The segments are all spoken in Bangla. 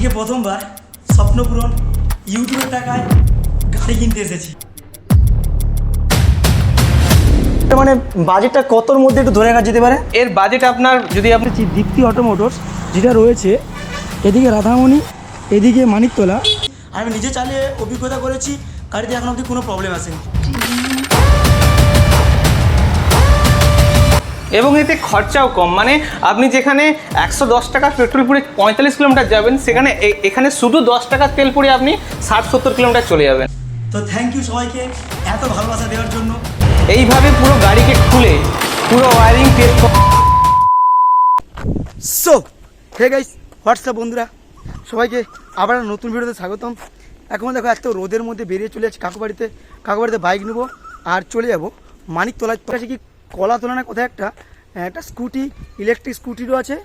আজকে প্রথমবার স্বপ্নপূরণ ইউটিউবের টাকায় গাড়ি কিনতে এসেছি। মানে বাজেটটা কতর মধ্যে একটু ধরে রাখা যেতে পারে? এর বাজেট আপনার যদি আপনি দীপ্তি অটো মোটরস যেটা রয়েছে এদিকে রাধামণি এদিকে মানিকতলা। আমি নিজে চালিয়ে অভিজ্ঞতা করেছি গাড়িতে এখন অবধি কোনো প্রবলেম আসেনি। এবং এতে খরচাও কম। মানে আপনি যেখানে একশো দশ টাকা পেট্রোল পুড়ে পঁয়তাল্লিশ কিলোমিটার যাবেন সেখানে এখানে শুধু দশ টাকার তেল পুড়ে আপনি ষাট সত্তর কিলোমিটার চলে যাবেন। তো থ্যাংক ইউ সবাইকে এত ভালোবাসা দেওয়ার জন্য। এইভাবে পুরো গাড়িকে খুলে পুরো wiring test so hey guys what's up বন্ধুরা? সবাইকে আবার নতুন ভিডিওতে স্বাগতম। এখন দেখো এত রোদের মধ্যে বেরিয়ে চলে যাচ্ছি কাকু বাড়িতে কাকু বাড়িতে বাইক নেব আর চলে যাব মানিকতলায় পাশে কি কলা তোলা না কোথায় একটা একটা স্কুটি, ইলেকট্রিক স্কুটিরও আছে।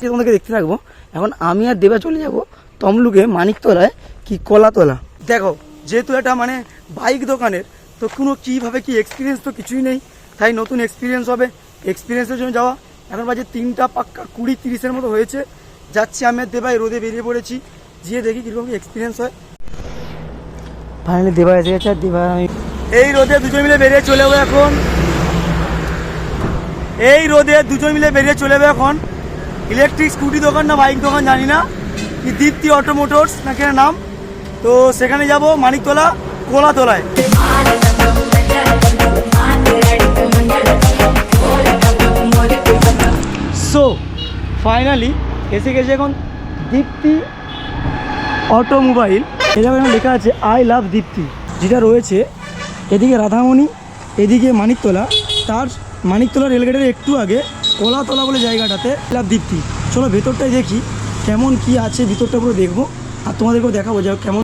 তোমাদেরকে দেখতে থাকব, এখন আমি আর দেবা চলে যাব তমলুকে মানিকতলায় কি কলাতলা দেখো, যেহেতু এটা মানে বাইক দোকানের, তো কোনো কীভাবে কি এক্সপিরিয়েন্স তো কিছুই নেই, তাই নতুন এক্সপিরিয়েন্স হবে। এক্সপিরিয়েন্সের জন্য যাওয়া। এখন বাজে তিনটা পাক্কা কুড়ি তিরিশের মতো হয়েছে। যাচ্ছি আমি আর দেবাই রোদে বেরিয়ে পড়েছি। গিয়ে দেখি কীরকম এক্সপিরিয়েন্স হয়। ফাইনালি দেবা এসে গেছে দেবা আমি এই রোদে দুজন মিলে বেরিয়ে চলে যাব এখন। এই রোদে দুজন মিলে বেরিয়ে চলে যাবে এখন। ইলেকট্রিক স্কুটি দোকান না বাইক দোকান জানি না। কি দীপ্তি অটো মোটরস না কেন নাম? তো সেখানে যাব, মানিকতলা, কোলাতলায়। সো ফাইনালি এসে গেছে এখন দীপ্তি অটোমোবাইল এখানে লেখা আছে আই লাভ দীপ্তি যেটা রয়েছে এদিকে রাধামণি এদিকে মানিকতলা। তার মানিকতলা রেলগেটের একটু আগে কলাতলা বলে জায়গাটাতে লাভ দীপ্তি চলো ভেতরটাই দেখি কেমন কি আছে ভিতরটা পুরো দেখব আর তোমাদেরকেও দেখাবো যাও কেমন।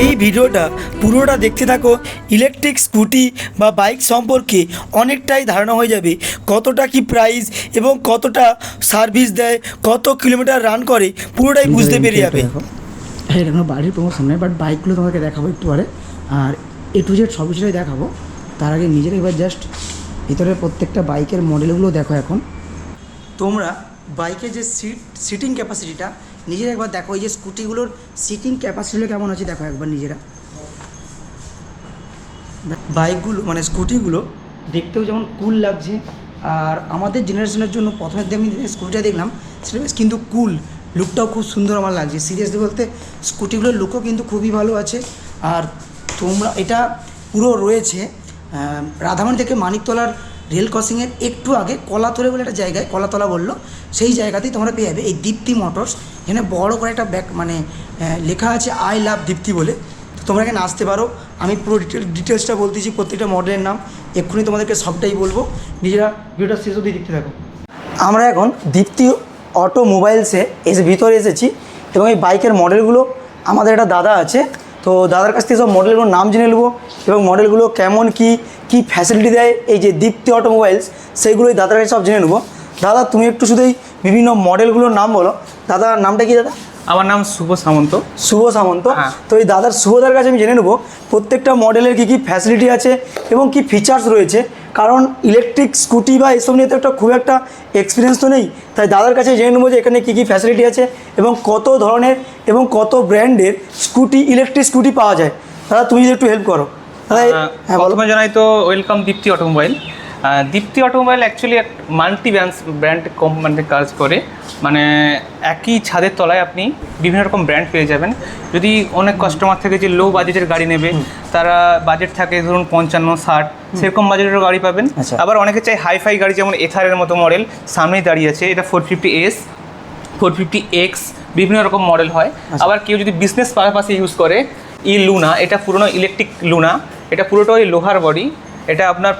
এই ভিডিওটা পুরোটা দেখতে থাকো ইলেকট্রিক স্কুটি বা বাইক সম্পর্কে অনেকটাই ধারণা হয়ে যাবে কতটা কি প্রাইস এবং কতটা সার্ভিস দেয় কত কিলোমিটার রান করে পুরোটাই বুঝতে পেরে যাবে। হ্যাঁ এটা বাড়ির প্রমোশন নয় বাট বাইকগুলো তোমাকে দেখাবো একটু পরে। আর এ টু জেড সব কিছুটাই দেখাবো। তার আগে নিজের এবার জাস্ট ভিতরে প্রত্যেকটা বাইকের মডেলগুলো দেখো এখন। তোমরা বাইকের যে সিট সিটিং ক্যাপাসিটিটা নিজেরা একবার দেখো এই যে স্কুটিগুলোর সিটিং ক্যাপাসিটিগুলো কেমন আছে দেখো একবার নিজেরা। বাইকগুলো মানে স্কুটিগুলো দেখতেও যেমন কুল লাগছে আর আমাদের জেনারেশনের জন্য প্রথমে আমি স্কুটিটা দেখলাম সেটা কিন্তু কুল লুকটাও খুব সুন্দর আমার লাগছে। সিরিয়াসলি বলতে স্কুটিগুলোর লুকও কিন্তু খুবই ভালো আছে। আর তোমরা এটা পুরো রয়েছে আহ, রাধামণি থেকে মানিকতলার রেল ক্রসিংয়ের একটু আগে কলাতলে বলে একটা জায়গায় কলাতলা বলল সেই জায়গাতেই তোমরা পেয়ে যাবে এই দীপ্তি মোটরস এখানে বড় করে একটা ব্যাক মানে লেখা আছে আই লাভ দীপ্তি বলে। তোমরা এখানে আসতে পারো। আমি পুরো ডিটেল ডিটেলসটা বলতেছি প্রত্যেকটা মডেলের নাম। এক্ষুনি তোমাদেরকে সবটাই বলব। নিজেরা ভিডিওটা শেষ অবধি দেখতে থাকো। আমরা এখন দীপ্তি অটোমোবাইলসে এসে ভিতরে এসেছি এবং এই বাইকের মডেলগুলো আমাদের একটা দাদা আছে। তো দাদার কাছ থেকে সব মডেলগুলোর নাম জেনে নেব এবং মডেলগুলো কেমন, কি কি ফ্যাসিলিটি দেয় এই যে দীপ্তি অটোমোবাইলস, সেইগুলোই দাদার কাছে সব জেনে নেব। দাদা, তুমি একটু শুধু এই বিভিন্ন মডেলগুলোর নাম বলো। দাদার নামটা কি দাদা? আমার নাম শুভ সামন্ত। শুভ সামন্ত। হ্যাঁ। তো এই দাদার শুভদার কাছে আমি জেনে নেব প্রত্যেকটা মডেলের কী কী ফ্যাসিলিটি আছে এবং কি ফিচার্স রয়েছে? কারণ ইলেকট্রিক স্কুটি বা এসব নিয়ে তো একটা খুব একটা এক্সপিরিয়েন্স তো নেই। তাই দাদার কাছে জেনে নেব যে এখানে কী কী ফ্যাসিলিটি আছে এবং কত ধরনের এবং কত ব্র্যান্ডের স্কুটি ইলেকট্রিক স্কুটি পাওয়া যায়। দাদা তুমি যদি একটু হেল্প করো। দাদা হ্যাঁ প্রথমে জানাই তো welcome Dipti automobile Dipti automobile actually এক মাল্টি ব্র্যান্ড ব্র্যান্ড কোম্পানিতে কাজ করে। মানে একই ছাদের তলায় আপনি বিভিন্ন রকম ব্র্যান্ড পেয়ে যাবেন। যদি অনেক কাস্টমার থেকে যে লো বাজেটের গাড়ি নেবে তারা বাজেট থাকে ধরুন পঞ্চান্ন ষাট সেরকম বাজেটের গাড়ি পাবেন। আচ্ছা। আবার অনেকে চাই হাইফাই গাড়ি যেমন এথারের মতো মডেল সামনেই দাঁড়িয়ে আছে। এটা four fifty S four fifty X বিভিন্ন রকম মডেল হয়। আবার কেউ যদি বিজনেস পারপাসে ইউজ করে ই লুনা এটা পুরোনো ইলেকট্রিক লুনা এটা পুরোটাই লোহার বডি এটা আপনার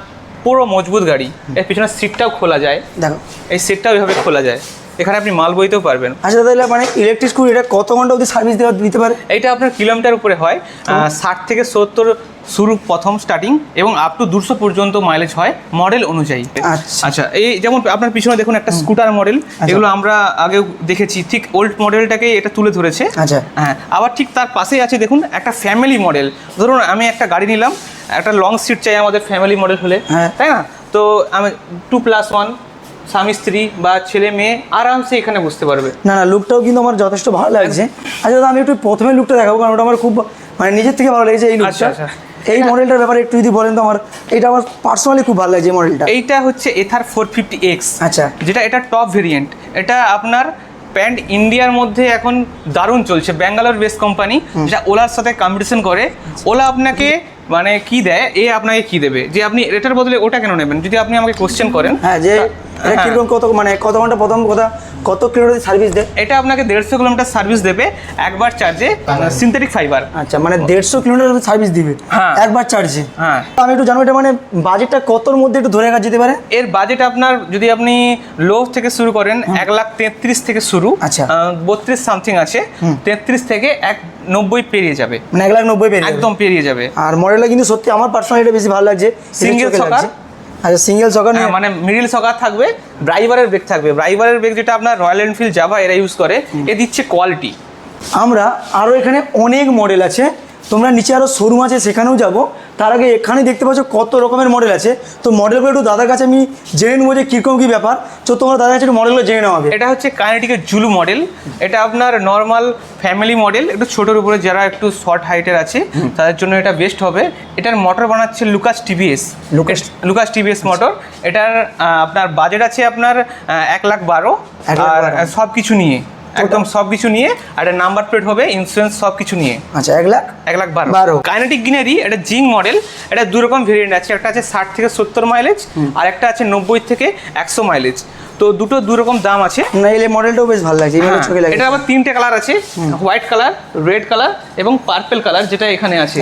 পুরো মজবুত গাড়ি। এর পিছনে সিটটাও খোলা যায়। দেখো। এই সিটটাও এভাবে খোলা যায়। এখানে আপনি মাল বইতেও পারবেন। আচ্ছা দাদা মানে ইলেকট্রিক স্কুটি এটা কত ঘণ্টা অবধি সার্ভিস দেওয়া দিতে পারে? এটা আপনার কিলোমিটার উপরে হয়। ষাট থেকে সত্তর শুরু প্রথম স্টার্টিং এবং আপ টু দুশো পর্যন্ত মাইলেজ হয় মডেল অনুযায়ী। আচ্ছা। আচ্ছা এই যেমন আপনার পিছনে দেখুন একটা স্কুটার মডেল এগুলো আমরা আগেও দেখেছি। ঠিক ওল্ড মডেলটাকেই এটা তুলে ধরেছে। আচ্ছা। হ্যাঁ আবার ঠিক তার পাশেই আছে দেখুন একটা ফ্যামিলি মডেল ধরুন আমি একটা গাড়ি নিলাম একটা লং সিট চাই আমাদের ফ্যামিলি মডেল হলে হ্যাঁ। তাই না? তো আমি টু প্লাস ওয়ান স্বামী স্ত্রী বা ছেলে মেয়ে আরামসে এখানে বসতে পারবে। না না লুকটাও কিন্তু আমার যথেষ্ট ভালো লাগছে। আচ্ছা আমি একটু প্রথমে লুকটা দেখাবো কারণ ওটা আমার খুব মানে নিজের থেকে ভালো লেগেছে এই লুকটা আচ্ছা, আচ্ছা। এই মডেলটার ব্যাপারে একটু যদি বলেন তো আমার এটা আমার পার্সোনালি খুব ভালো লাগছে এই মডেলটা এইটা হচ্ছে এথার ফোর ফিফটি এক্স আচ্ছা। যেটা এটা টপ ভেরিয়েন্ট এটা আপনার প্যান্ট ইন্ডিয়ার মধ্যে এখন দারুণ চলছে ব্যাঙ্গালোর বেস কোম্পানি যেটা ওলার সাথে কম্পিটিশন করে। ওলা আপনাকে মানে কি দেয় এ আপনাকে কি দেবে যে আপনি এটার বদলে ওটা কেন নেবেন যদি আপনি আমাকে কোশ্চেন করেন হ্যাঁ যে। কীরকম কত মানে কত ঘণ্টা প্রথম কথা কত কিলোমিটার সার্ভিস দেয়? এটা আপনাকে দেড়শো কিলোমিটার সার্ভিস দেবে একবার চার্জে সিনথেটিক ফাইবার আচ্ছা মানে দেড়শো কিলোমিটার সার্ভিস দিবে? হ্যাঁ। একবার চার্জে হ্যাঁ। আমি একটু জানব এটা মানে বাজেটটা কতর মধ্যে একটু ধরে রাখা যেতে পারে? এর বাজেট আপনার যদি আপনি লো থেকে শুরু করেন এক লাখ তেত্রিশ থেকে শুরু আচ্ছা। বত্রিশ সামথিং আছে তেত্রিশ থেকে এক নব্বই পেরিয়ে যাবে। মানে এক লাখ নব্বই পেয়ে একদম পেরিয়ে যাবে। আর মডেলটা কিন্তু সত্যি আমার পার্সোনালি বেশি ভালো লাগছে। চোখে সকার? আচ্ছা সিঙ্গেল সকার হ্যাঁ, মানে মিডিল সকার থাকবে ড্রাইভারের ব্রেক থাকবে। ড্রাইভারের ব্রেক যেটা আপনার রয়্যাল এনফিল্ড জাভা এরা ইউজ করে এ দিচ্ছে কোয়ালিটি আমরা আরও এখানে অনেক মডেল আছে তোমরা নিচে আরও শোরুম আছে সেখানেও যাব। তার আগে এখানে দেখতে পাচ্ছ কত রকমের মডেল আছে। তো মডেলগুলো একটু দাদার কাছে আমি জেনে নেব যে কীরকম কী ব্যাপার। তো তোমার দাদার কাছে একটু মডেলগুলো জেনে নেওয়া হবে এটা হচ্ছে কাইনেটিকের জুলু মডেল এটা আপনার নর্মাল ফ্যামিলি মডেল একটু ছোটোর উপরে যারা একটু শর্ট হাইটের আছে তাদের জন্য এটা বেস্ট হবে। এটার মোটর বানাচ্ছে Lucas TVS Lucas Lucas TVS motor এটার আপনার বাজেট আছে আপনার এক লাখ বারো। আর সব কিছু নিয়ে। একদম। সব কিছু নিয়ে আর একটা নাম্বার প্লেট হবে ইন্স্যুরেন্স সব কিছু নিয়ে। আচ্ছা এক লাখ? এক লাখ বারো। বারো। কাইনেটিক গিনারি এটা জিং মডেল এটা দু রকম ভেরিয়েন্ট আছে। একটা আছে ষাট থেকে সত্তর মাইলেজ আর একটা আছে নব্বই থেকে একশো মাইলেজ তো দুটো দু রকম দাম আছে। না এলে মডেলটাও বেশ ভালো লাগছে হ্যাঁ, চোখে লাগে। এটা আবার তিনটে কালার আছে হোয়াইট কালার রেড কালার এবং পার্পেল কালার যেটা এখানে আছে।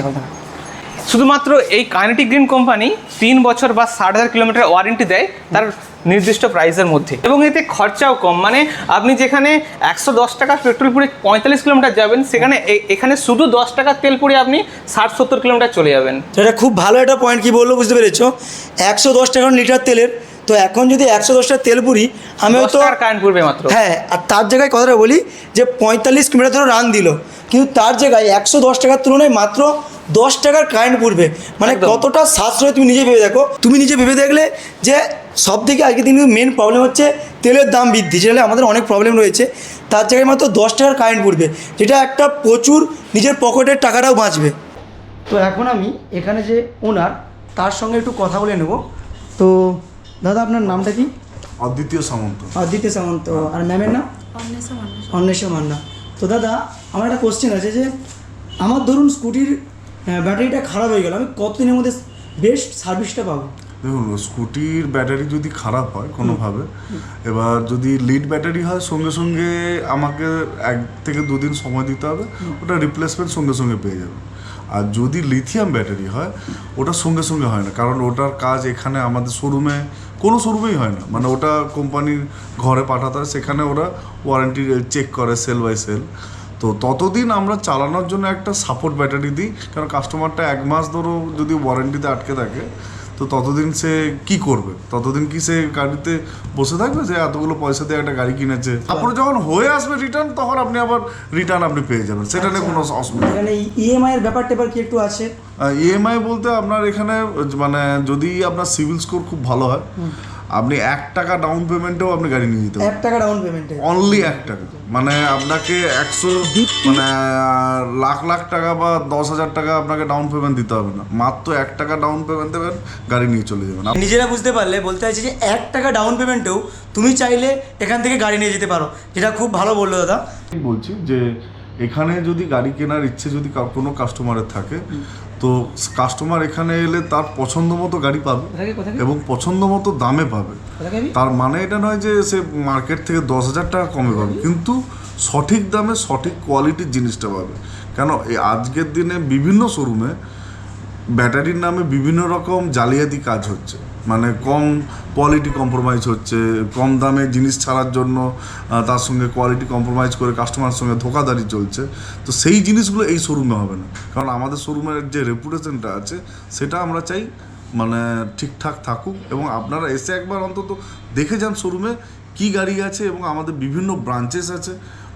শুধুমাত্র এই কাইনেটিক গ্রিন কোম্পানি তিন বছর বা ষাট হাজার কিলোমিটার ওয়ারেন্টি দেয়। তার নির্দিষ্ট প্রাইসের মধ্যে। এবং এতে খরচাও কম। মানে আপনি যেখানে একশো দশ টাকা পেট্রোল পুড়ে পঁয়তাল্লিশ কিলোমিটার যাবেন সেখানে এখানে শুধু দশ টাকা তেল পুড়ে আপনি ষাট সত্তর কিলোমিটার চলে যাবেন। তো এটা খুব ভালো একটা পয়েন্ট কি বলল বুঝতে পেরেছ? একশো দশ টাকা লিটার তেলের তো এখন যদি একশো দশ টাকা তেল পুরি আমি টাকার কারেন্ট পড়বে মাত্র। হ্যাঁ আর তার জায়গায় কথাটা বলি যে পঁয়তাল্লিশ কিলোমিটার ধরে রান দিল কিন্তু তার জায়গায় একশো দশ টাকার তুলনায় মাত্র দশ টাকার কারেন্ট পড়বে। মানে। কতটা সাশ্রয় তুমি নিজে ভেবে দেখো। তুমি নিজে ভেবে দেখলে যে সব থেকে আজকে দিন মেন প্রবলেম হচ্ছে তেলের দাম বৃদ্ধি যেটা আমাদের অনেক প্রবলেম রয়েছে। তার জায়গায় মাত্র দশ টাকার কারেন্ট পড়বে যেটা একটা প্রচুর নিজের পকেটের টাকাটাও বাঁচবে। তো এখন আমি এখানে যে ওনার তার সঙ্গে একটু কথা বলে নেব। তো দাদা আপনার নামটা কি? অদ্বিতীয় সামন্ত। অদিত্য সামন্ত। আর ম্যামের নাম? অন্বেষা মান্না। তো দাদা আমার একটা কোশ্চেন আছে যে আমার ধরুন স্কুটির ব্যাটারিটা খারাপ হয়ে গেল আমি কতদিনের মধ্যে বেস্ট সার্ভিসটা পাবো? দেখুন, স্কুটির ব্যাটারি যদি খারাপ হয় কোনোভাবে, এবার যদি লিড ব্যাটারি হয়, সঙ্গে সঙ্গে আমাকে এক থেকে দুদিন সময় দিতে হবে, ওটা রিপ্লেসমেন্ট সঙ্গে সঙ্গে পেয়ে যাবে। আর যদি লিথিয়াম ব্যাটারি হয়, ওটা সঙ্গে সঙ্গে হয় না, কারণ ওটার কাজ এখানে আমাদের শোরুমে কোনো শোরুমেই হয় না। মানে ওটা কোম্পানির ঘরে পাঠাতে হয়, সেখানে ওরা ওয়ারেন্টি চেক করে সেল বাই সেল তো ততদিন আমরা চালানোর জন্য একটা সাপোর্ট ব্যাটারি দিই, কারণ কাস্টমারটা এক মাস ধরো যদি ওয়ারেন্টিতে আটকে থাকে তো ততদিন সে কি করবে? ততদিন কি সে গাড়িতে বসে থাকবে যে এতগুলো পয়সা দিয়ে একটা গাড়ি কিনেছে? তারপরে যখন হয়ে আসবে রিটার্ন তখন আপনি আবার রিটার্ন আপনি পেয়ে যাবেন। সেটা নিয়ে কোনো অসুবিধা নেই। ইএমআই এর ব্যাপারটা এবার কি একটু আছে? ইএমআই বলতে আপনার এখানে মানে যদি আপনার সিভিল স্কোর খুব ভালো হয় আপনি এক টাকা ডাউন পেমেন্টেও আপনি গাড়ি নিয়ে যেতে পারেন। এক টাকা ডাউন পেমেন্টে অনলি এক টাকা। মানে আপনাকে একশো মানে লাখ লাখ টাকা বা দশ হাজার টাকা আপনাকে ডাউন পেমেন্ট দিতে হবে না। মাত্র এক টাকা ডাউন পেমেন্ট দেবেন গাড়ি নিয়ে চলে যাবেন। নিজেরা বুঝতে পারলে বলতে চাইছি যে এক টাকা ডাউন পেমেন্টেও তুমি চাইলে এখান থেকে গাড়ি নিয়ে যেতে পারো। যেটা খুব ভালো বলল দাদা। বলছি যে এখানে যদি গাড়ি কেনার ইচ্ছে যদি কোনো কাস্টমারের থাকে তো কাস্টমার এখানে এলে তার পছন্দ মতো গাড়ি পাবে এবং পছন্দ মতো দামে পাবে। তার মানে এটা নয় যে সে মার্কেট থেকে দশ হাজার টাকা কমে পাবে কিন্তু সঠিক দামে সঠিক কোয়ালিটির জিনিসটা পাবে। কেন? এই আজকের দিনে বিভিন্ন শোরুমে ব্যাটারির নামে বিভিন্ন রকম জালিয়াতি কাজ হচ্ছে। মানে কম কোয়ালিটি কম্প্রোমাইজ হচ্ছে, কম দামে জিনিস ছাড়ার জন্য তার সঙ্গে কোয়ালিটি কম্প্রোমাইজ করে কাস্টমারের সঙ্গে ধোকাদারি চলছে। তো সেই জিনিসগুলো এই শোরুমে হবে না। কারণ আমাদের শোরুমের যে রেপুটেশনটা আছে, সেটা আমরা চাই মানে ঠিকঠাক থাকুক এবং আপনারা এসে একবার অন্তত দেখে যান শোরুমে কি গাড়ি আছে এবং আমাদের বিভিন্ন ব্রাঞ্চেস আছে।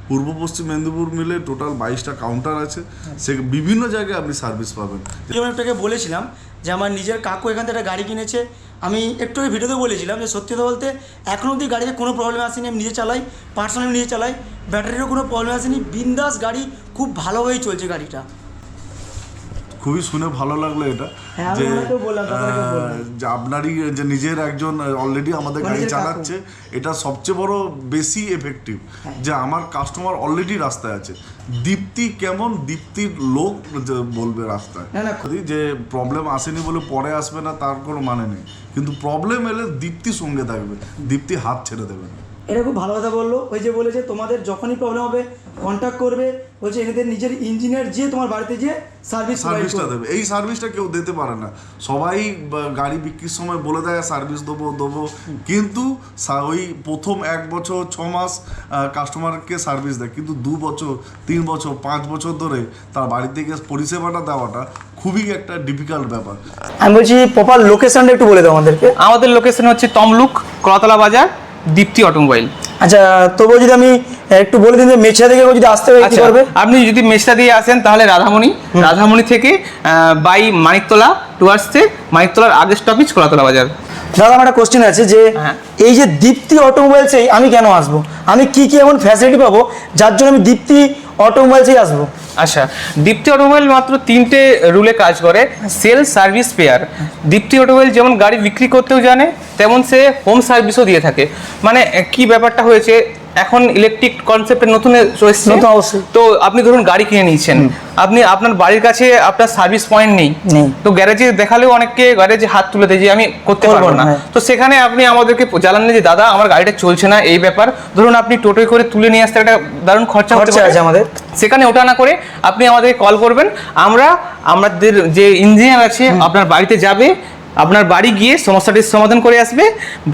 পূর্ব, পশ্চিম, মেদিনীপুর মিলে টোটাল বাইশটা কাউন্টার আছে। সে বিভিন্ন জায়গায় আপনি সার্ভিস পাবেন। আমি একটাকে বলেছিলাম যে আমার নিজের কাকু এখান থেকে একটা গাড়ি কিনেছে আমি একটু ভিডিওতে বলেছিলাম যে সত্যি কথা বলতে এখনও অবধি গাড়িতে কোনো প্রবলেম আসেনি, আমি নিজে চালাই পার্সোনালি নিজে চালাই, ব্যাটারিরও কোনো প্রবলেম আসেনি, বিন্দাস গাড়ি খুব ভালোভাবেই চলছে গাড়িটা। খুবই শুনে ভালো লাগল এটা হ্যাঁ, যে আপনারই যে নিজের একজন অলরেডি আমাদের আমার গাড়ি চালাচ্ছে এটা সবচেয়ে বড় বেশি এফেক্টিভ হ্যাঁ। যে আমার কাস্টমার অলরেডি রাস্তায় আছে। দীপ্তি কেমন? দীপ্তির লোক বলবে রাস্তায়। যে প্রবলেম আসেনি বলে পরে আসবে না তার কোনো মানে নেই। কিন্তু প্রবলেম এলে দীপ্তি সঙ্গে থাকবে। দীপ্তি হাত ছেড়ে দেবে না। এটা খুব ভালো কথা বলল। ওই যে বলেছে তোমাদের যখনই প্রবলেম হবে কন্ট্যাক্ট করবে। বলছে এনাদের নিজের ইঞ্জিনিয়ার যে তোমার বাড়িতে যে সার্ভিস সার্ভিসটা দেবে। এই সার্ভিসটা কেউ দিতে পারে না। সবাই গাড়ি বিক্রির সময় বলে দেয় সার্ভিস দেবো দেবো। কিন্তু ওই প্রথম এক বছর ছ মাস কাস্টমারকে সার্ভিস দেয়। কিন্তু দু বছর তিন বছর পাঁচ বছর ধরে তার বাড়ি থেকে পরিষেবাটা দেওয়াটা খুবই একটা ডিফিকাল্ট ব্যাপার। আমি বলছি প্রপার লোকেশনটা একটু বলে দাও আমাদেরকে। আমাদের লোকেশন হচ্ছে তমলুক কলাতলা বাজার। দীপ্তি অটোমোবাইল। আচ্ছা তবুও যদি আমি একটু বলে দিন যে মেছা থেকে যদি আসতে হয় কি আচ্ছা করবে? আপনি যদি মেসটা দিয়ে আসেন তাহলে রাধামণি। রাধামণি থেকে বাই মানিকতলা টুয়ার্সে মানিকতলার আগের স্টপেজ কলাতলা বাজার। দাদা আমার একটা কোশ্চেন আছে যে হ্যাঁ। এই যে দীপ্তি অটোমোবাইল অটোমোবাইলসে আমি কেন আসব? আমি কি কি এমন ফ্যাসিলিটি পাবো যার জন্য আমি দীপ্তি অটোমোবাইল অটোমোবাইলসেই আসব? আচ্ছা দীপ্তি অটোমোবাইল মাত্র তিনটে রুলে কাজ করে sale service spare Dipti automobile যেমন গাড়ি বিক্রি করতেও জানে, তেমন সে হোম সার্ভিসও দিয়ে থাকে। মানে কি ব্যাপারটা হয়েছে এখন ইলেকট্রিক কনসেপ্টের নতুন এসেছে। তো আপনি ধরুন গাড়ি কিনে নিয়েছেন। আপনি আপনার বাড়ির কাছে আপনার সার্ভিস পয়েন্ট নেই। তো গ্যারেজে দেখালেও অনেককে গ্যারেজে হাত তুলে দেয় যে আমি করতে পারব না, হ্যাঁ। তো সেখানে আপনি আমাদেরকে জানালেন যে দাদা আমার গাড়িটা চলছে না এই ব্যাপার। ধরুন আপনি টোটোয় করে তুলে নিয়ে আসতে একটা দারুণ খরচা খরচা আছে আমাদের। সেখানে ওটা না করে আপনি আমাদেরকে কল করবেন। আমরা আমাদের যে ইঞ্জিনিয়ার আছে আপনার বাড়িতে যাবে। আপনার বাড়ি গিয়ে সমস্যাটির সমাধান করে আসবে।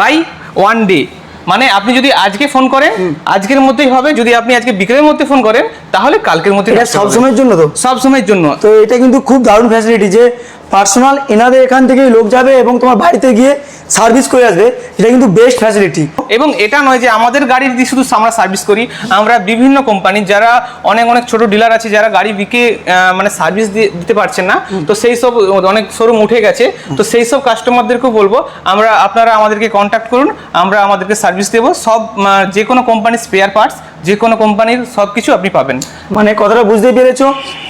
বাই ওয়ান ডে মানে আপনি যদি আজকে ফোন করেন আজকের মধ্যেই হবে যদি আপনি আজকে বিকেলের মধ্যে ফোন করেন তাহলে কালকের মধ্যে এটা সব সময়ের জন্য তো। সব সময়ের জন্য। তো এটা কিন্তু খুব দারুণ ফ্যাসিলিটি যে পার্সোনাল এনাদের এখান থেকেই লোক যাবে এবং তোমার বাড়িতে গিয়ে সার্ভিস করে আসবে। এটা কিন্তু বেস্ট ফ্যাসিলিটি এবং এটা নয় যে আমাদের গাড়ির দিয়ে শুধু আমরা সার্ভিস করি আমরা বিভিন্ন কোম্পানির যারা অনেক অনেক ছোট ডিলার আছে যারা গাড়ি বিকে মানে সার্ভিস দিতে পারছেন না তো সেই সব অনেক শোরুম উঠে গেছে। তো সেই সব কাস্টমারদেরকেও বলব আমরা আপনারা আমাদেরকে কন্ট্যাক্ট করুন আমরা আমাদেরকে সার্ভিস দেবো। সব যে কোনো কোম্পানির স্পেয়ার পার্টস যে কোনো কোম্পানির সব কিছু আপনি পাবেন। মানে কথাটা বুঝতেই পেরেছ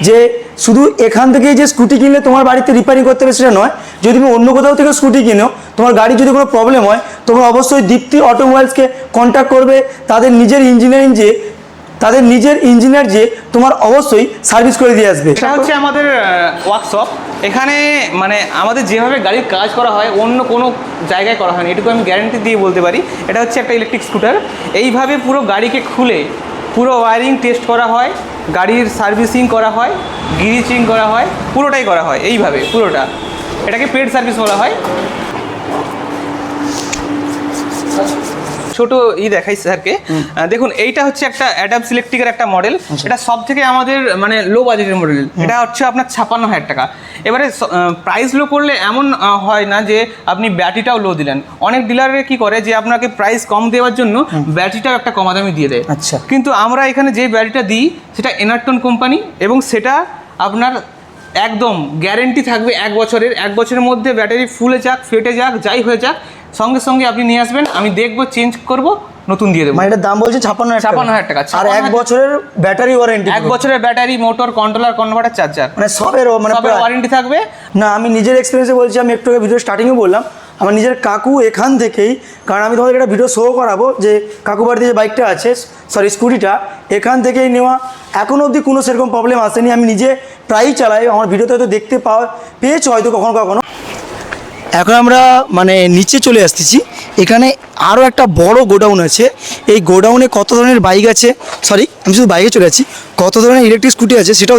যে শুধু এখান থেকেই যে স্কুটি কিনলে তোমার বাড়িতে রিপেয়ারিং করতে হবে সেটা নয়, যদি তুমি অন্য কোথাও থেকে স্কুটি কিনো, তোমার গাড়ি যদি কোনো প্রবলেম হয়, তোমরা অবশ্যই দীপ্তি অটোমোবাইলসকে কন্ট্যাক্ট করবে, তাদের নিজের ইঞ্জিনিয়ারিং যে, তাদের নিজের ইঞ্জিনিয়ার যে, তোমার অবশ্যই সার্ভিস করে দিয়ে আসবে। এটা হচ্ছে আমাদের ওয়ার্কশপ এখানে মানে আমাদের যেভাবে গাড়ির কাজ করা হয়, অন্য কোনো জায়গায় করা হয় না। এটুকু আমি গ্যারান্টি দিয়ে বলতে পারি। এটা হচ্ছে একটা ইলেকট্রিক স্কুটার এইভাবে পুরো গাড়িকে খুলে পুরো ওয়ারিং টেস্ট করা হয়, গাড়ির সার্ভিসিং করা হয় গিরিচিং করা হয়, পুরোটাই করা হয়, এইভাবে পুরোটা। এটাকে পেড সার্ভিস বলা হয়। ছোট ই দেখাই স্যারকে দেখুন এইটা হচ্ছে একটা অ্যাডাম ইলেকট্রিকের একটা মডেল এটা সব থেকে আমাদের মানে লো বাজেটের মডেল এটা হচ্ছে আপনার ছাপান্ন হাজার টাকা। এবারে প্রাইস লো করলে এমন হয় না যে আপনি ব্যাটারিটাও লো দিলেন। অনেক ডিলারে কি করে যে আপনাকে প্রাইস কম দেওয়ার জন্য ব্যাটারিটাও একটা কমা দামি দিয়ে দেয়। আচ্ছা। কিন্তু আমরা এখানে যে ব্যাটারিটা দিই সেটা এনারটন কোম্পানি এবং সেটা আপনার একদম গ্যারেন্টি থাকবে এক বছরের। এক বছরের মধ্যে ব্যাটারি ফুলে যাক ফেটে যাক যাই হয়ে যাক সঙ্গে সঙ্গে আপনি নিয়ে আসবেন আমি দেখব চেঞ্জ করব নতুন দিয়ে দেবো। মানে এটার দাম বলছে ছাপ্পান্ন হাজার 56,000 টাকা। আর এক বছরের ব্যাটারি ওয়ারেন্টি এক বছরের battery motor controller converter charger মানে সবের মানে সবের ওয়ারেন্টি থাকবে। না আমি নিজের এক্সপিরিয়েন্সে বলছি আমি একটু ভিডিও স্টার্টিংয়ে বললাম আমার নিজের কাকু এখান থেকেই কারণ আমি তোমাদের একটা ভিডিও শো করাবো যে কাকু বাড়িতে যে বাইকটা আছে সরি স্কুটিটা এখান থেকেই নেওয়া। এখনও অবধি কোনো সেরকম প্রবলেম আসেনি। আমি নিজে প্রায়ই চালাই। আমার ভিডিওতে হয়তো দেখতে পাওয়া পেয়েছ হয়তো কখনো কখনো। এখন আমরা মানে নিচে চলে আসতেছি। এখানে আরও একটা বড় গোডাউন আছে। এই গোডাউনে কত ধরনের বাইক আছে? সরি আমি শুধু বাইকে চলে যাচ্ছি কত ধরনের ইলেকট্রিক স্কুটি আছে সেটাও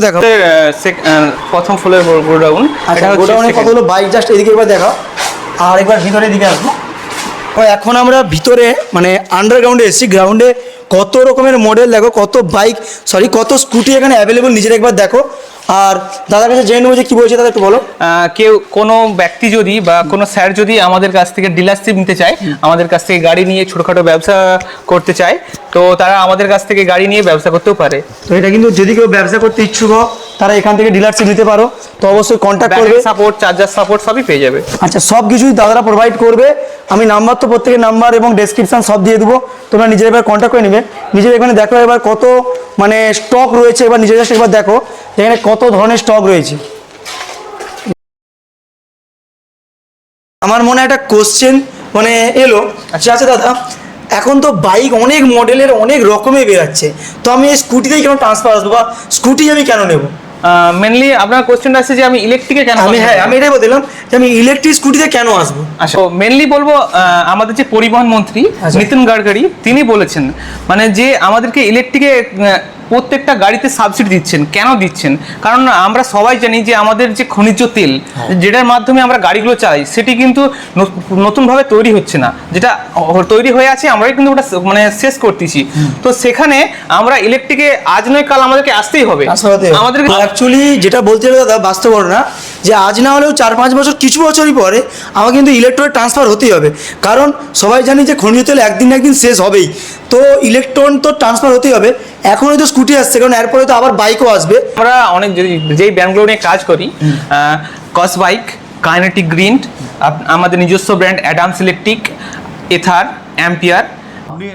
আহ, প্রথম ফ্লোরের গোডাউন। আচ্ছা গোডাউনে কতগুলো বাইক জাস্ট এদিকে একবার দেখাও। আর একবার ভিতরে দিকে আসব। এখন আমরা ভিতরে মানে আন্ডারগ্রাউন্ডে এসেছি। গ্রাউন্ডে কত রকমের মডেল দেখো কত বাইক সরি কত স্কুটি এখানে অ্যাভেলেবল নিজের একবার দেখো। আর দাদার কাছে জেনে নেব যে কী বলছে দাদা একটু বলো। কেউ কোনো ব্যক্তি যদি বা কোনো স্যার যদি আমাদের কাছ থেকে ডিলারশিপ নিতে চায় আমাদের কাছ থেকে গাড়ি নিয়ে ছোটোখাটো ব্যবসা করতে চায় তো তারা আমাদের কাছ থেকে গাড়ি নিয়ে ব্যবসা করতেও পারে। তো এটা কিন্তু যদি কেউ ব্যবসা করতে ইচ্ছুক হোক তারা এখান থেকে ডিলারশিপ নিতে পারো। তো অবশ্যই কন্ট্যাক্ট করবে। সাপোর্ট চার্জার সাপোর্ট সবই পেয়ে যাবে। আচ্ছা সব কিছুই দাদারা প্রোভাইড করবে। আমি নাম্বার তো প্রত্যেকের নাম্বার এবং ডেসক্রিপশন সব দিয়ে দেবো। তোমরা নিজের এবার কন্ট্যাক্ট করে নেবে। নিজের এখানে দেখো এবার কত মানে স্টক রয়েছে। এবার নিজের কাছে একবার দেখো এখানে কত ধরনের স্টক রয়েছে। আমার মনে একটা কোশ্চেন মানে এলো। আচ্ছা আচ্ছা দাদা এখন তো বাইক অনেক মডেলের অনেক রকমের বেরাচ্ছে। তো আমি এই স্কুটিতেই কেন ট্রান্সফার আসব বা স্কুটি আমি কেন নেব? মেনলি আপনার কোশ্চেনটা আছে যে আমি ইলেকট্রিকে কেন আমি হ্যাঁ আমি এটাই বলছিলাম যে আমি ইলেকট্রিক স্কুটিতে কেন আসব আচ্ছা মেনলি বলব আমাদের যে পরিবহন মন্ত্রী আচ্ছা। নিতিন গাডকারি তিনি বলেছেন মানে যে আমাদেরকে ইলেকট্রিকে প্রত্যেকটা গাড়িতে সাবসিডি দিচ্ছেন। কেন দিচ্ছেন? কারণ আমরা সবাই জানি যে আমাদের যে খনিজ তেল যেটার মাধ্যমে আমরা গাড়িগুলো চালাই সেটি কিন্তু নতুনভাবে তৈরি হচ্ছে না। যেটা তৈরি হয়ে আছে আমরাই কিন্তু ওটা মানে শেষ করতেছি। তো সেখানে আমরা ইলেকট্রিকে আজ নয় কাল আমাদেরকে আসতেই হবে। আমাদেরকে অ্যাকচুয়ালি যেটা বলতে হবে দাদা বাস্তব না যে আজ না হলেও চার পাঁচ বছর কিছু বছরই পরে আমার কিন্তু ইলেকট্রনে ট্রান্সফার হতেই হবে। কারণ সবাই জানি যে খনিজ তেল একদিন না একদিন শেষ হবেই। তো ইলেকট্রন তো ট্রান্সফার হতেই হবে। এখন হয়তো স্কুটি আসছে কারণ এরপরে তো আবার বাইকও আসবে। আমরা অনেক যদি যেই ব্র্যান্ডগুলো নিয়ে কাজ করি কস বাইক কাইনেটিক গ্রিন আমাদের নিজস্ব brand Adams electric Ather Ampere আপনি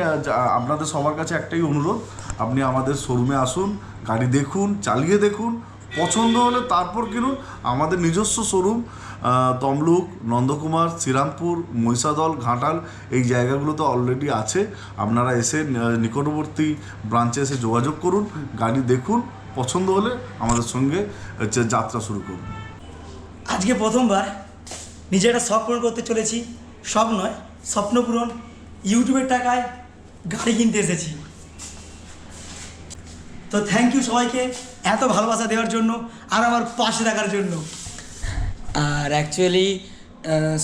আপনাদের সবার কাছে একটাই অনুরোধ আপনি আমাদের শোরুমে আসুন গাড়ি দেখুন চালিয়ে দেখুন পছন্দ হলে তারপর কিনুন আমাদের নিজস্ব শোরুম তমলুক, নন্দকুমার, শ্রীরামপুর, মহিষাদল, ঘাটাল, এই জায়গাগুলোতে অলরেডি আছে। আপনারা এসে নিকটবর্তী ব্রাঞ্চে এসে যোগাযোগ করুন, গাড়ি দেখুন, পছন্দ হলে আমাদের সঙ্গে, হচ্ছে, যাত্রা শুরু করুন। আজকে প্রথমবার নিজে একটা শখ পূরণ করতে চলেছি। সব নয়, স্বপ্ন পূরণ। ইউটিউবের টাকায় গাড়ি কিনতে এসেছি। তো থ্যাংক ইউ সবাইকে এত ভালোবাসা দেওয়ার জন্য আর আমার পাশে থাকার জন্য। আর অ্যাকচুয়ালি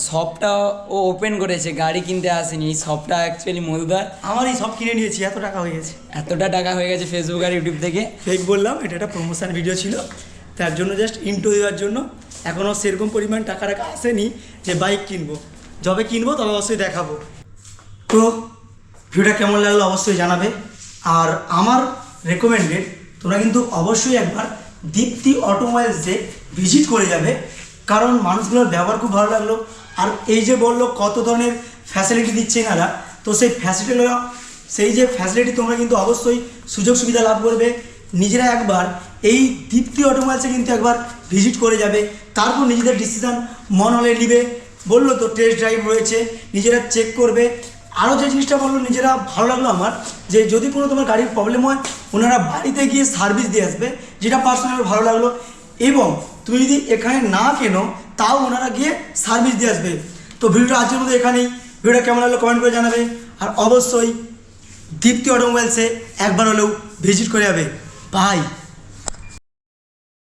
শপটা ও ওপেন করেছে গাড়ি কিনতে আসেনি শপটা অ্যাকচুয়ালি মধুদার। আমারই সব কিনে নিয়েছি এত টাকা হয়ে গেছে। এতটা টাকা হয়ে গেছে ফেসবুক আর ইউটিউব থেকে। ফেক বললাম এটা একটা প্রমোশন ভিডিও ছিল। তার জন্য জাস্ট ইন্টো দেওয়ার জন্য এখনও সেরকম পরিমাণ টাকা টাকা আসেনি যে বাইক কিনবো। যবে কিনবো তবে অবশ্যই দেখাবো। তো ভিডিওটা কেমন লাগল অবশ্যই জানাবে। আর আমার রেকমেন্ডেড তোমরা কিন্তু অবশ্যই একবার দীপ্তি অটোমোবাইলসে ভিজিট করে যাবে। কারণ মানুষগুলোর ব্যবহার খুব ভালো লাগল। আর এই যে বলল কত ধরনের ফ্যাসিলিটি দিচ্ছে এনারা, তো সেই ফ্যাসিলিটিগুলো সেই যে ফ্যাসিলিটি তোমরা কিন্তু অবশ্যই সুযোগ সুবিধা লাভ করবে। নিজেরা একবার এই দীপ্তি অটোমোবাইলসে কিন্তু একবার ভিজিট করে যাবে। তারপর নিজেদের ডিসিশান মন হলে নিবে। বলল তো টেস্ট ড্রাইভ রয়েছে, নিজেরা চেক করবে। আরও যে জিনিসটা বলল, নিজেরা ভালো লাগল আমার, যে যদি কোনো তোমার গাড়ির প্রবলেম হয়, ওনারা বাড়িতে গিয়ে সার্ভিস দিয়ে আসবে, যেটা পার্সোনালি ভালো লাগল। এবং তুমি যদি এখানে না কেনো, তাও ওনারা গিয়ে সার্ভিস দিয়ে আসবে। তো ভিডিওটা আজকের মধ্যে এখানেই। ভিডিওটা কেমন লাগল কমেন্ট করে জানাবে। আর অবশ্যই দীপ্তি অটোমোবাইলসে একবার হলেও ভিজিট করে যাবে। বাই